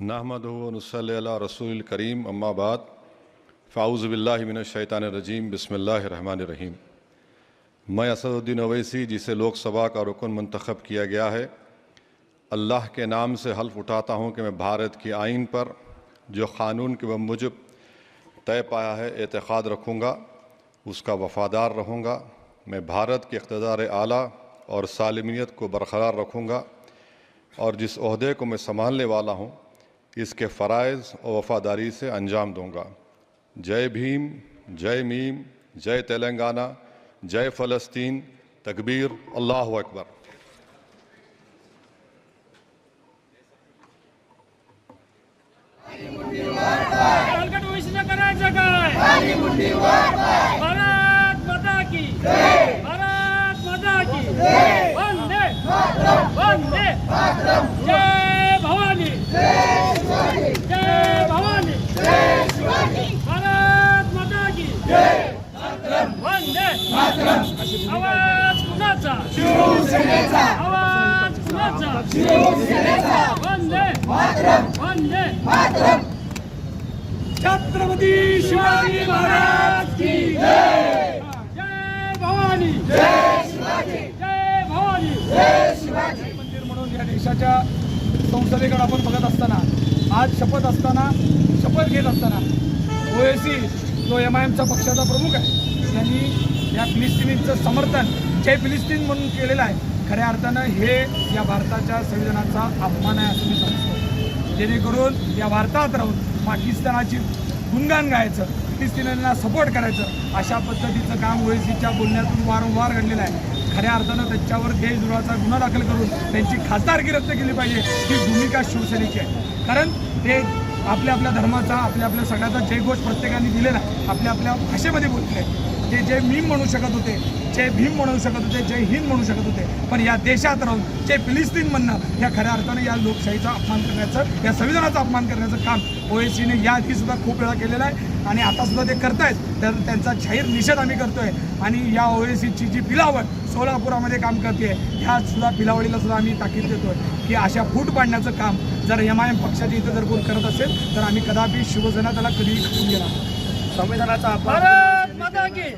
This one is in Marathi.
نحمد صلی اللہ رسول الکریم اما بعد فاؤز باللہ من الشیطان الرجیم بسم اللہ الرحمن الرحیم میں اسد الدین اویسی، جسے لوک سبھا کا رکن منتخب کیا گیا ہے، اللہ کے نام سے حلف اٹھاتا ہوں کہ میں بھارت کی آئین پر، جو قانون کے مجب طے پایا ہے، اعتقاد رکھوں گا، اس کا وفادار رہوں گا، میں بھارت کے اقتدار اعلیٰ اور سالمیت کو برقرار رکھوں گا، اور جس عہدے کو میں سنبھالنے والا ہوں इसके फ़रज़ और वफ़ादारी से अंजाम दूँगा। जय भीम, जय मीम, जय तेलंगाना, जय फ़लस्तीन। तकबीर, अल्लाह अकबर। हलकट वैशिष्ट्य करायचं कुणाचा आवाज कुणाचा वंदे वंदे छत्रपती शिवाजी महाराज की जय। जय भवानी। जय शिवाजी। जय भवानी मंदिर म्हणून या देशाच्या संसदेकडे आपण बघत असताना आज शपथ असताना शपथ घेत असताना ओएसी जो एम आय एमचा पक्षाचा प्रमुख आहे यांनी या फिलिस्तिनींचं समर्थन जय फिलिस्तीन म्हणून केलेलं आहे. खऱ्या अर्थानं हे या भारताच्या संविधानाचा अपमान आहे असं मी समजतो. जेणेकरून या भारतात राहून पाकिस्तानाची गुणगान गायचं फिलिस्तिनींना सपोर्ट करायचं अशा पद्धतीचं काम ओएसीच्या बोलण्यातून वारंवार घडलेलं आहे. खऱ्या अर्थानं त्यांच्यावर देशद्रोहाचा गुन्हा दाखल करून त्यांची खासदारकी रद्द केली पाहिजे ही भूमिका शिवसेनेची आहे. कारण ते आपल्या आपल्या धर्माचा आपल्या आपल्या सगळ्याचा जयघोष प्रत्येकाने दिलेला आहे. आपल्या आपल्या भाषेमध्ये बोलले ते जय भीम म्हणू शकत होते जय भीम म्हणू शकत होते जय हिंद म्हणू शकत होते पण या देशात राहून जय फिलिस्तीन म्हणणं या खऱ्या अर्थानं या लोकशाहीचा अपमान करण्याचं या संविधानाचा अपमान करण्याचं काम ओएसीने याआधी सुद्धा खूप वेळा केलेलं आहे. आणि आता सुद्धा ते करतायत. तर त्यांचा जाहीर निषेध आम्ही करतोय. आणि या ओएसीची जी पिलावळ सोलापुरामध्ये काम करते ह्या सुद्धा पिलावळीला सुद्धा आम्ही ताकीद देतोय की अशा फूट पाडण्याचं काम जर एम आय एम पक्षाच्या इथं जर कोण करत असेल तर आम्ही कदापि शिवसेना त्याला कधीही खचून गेला संविधानाचा अपमान भारत माता की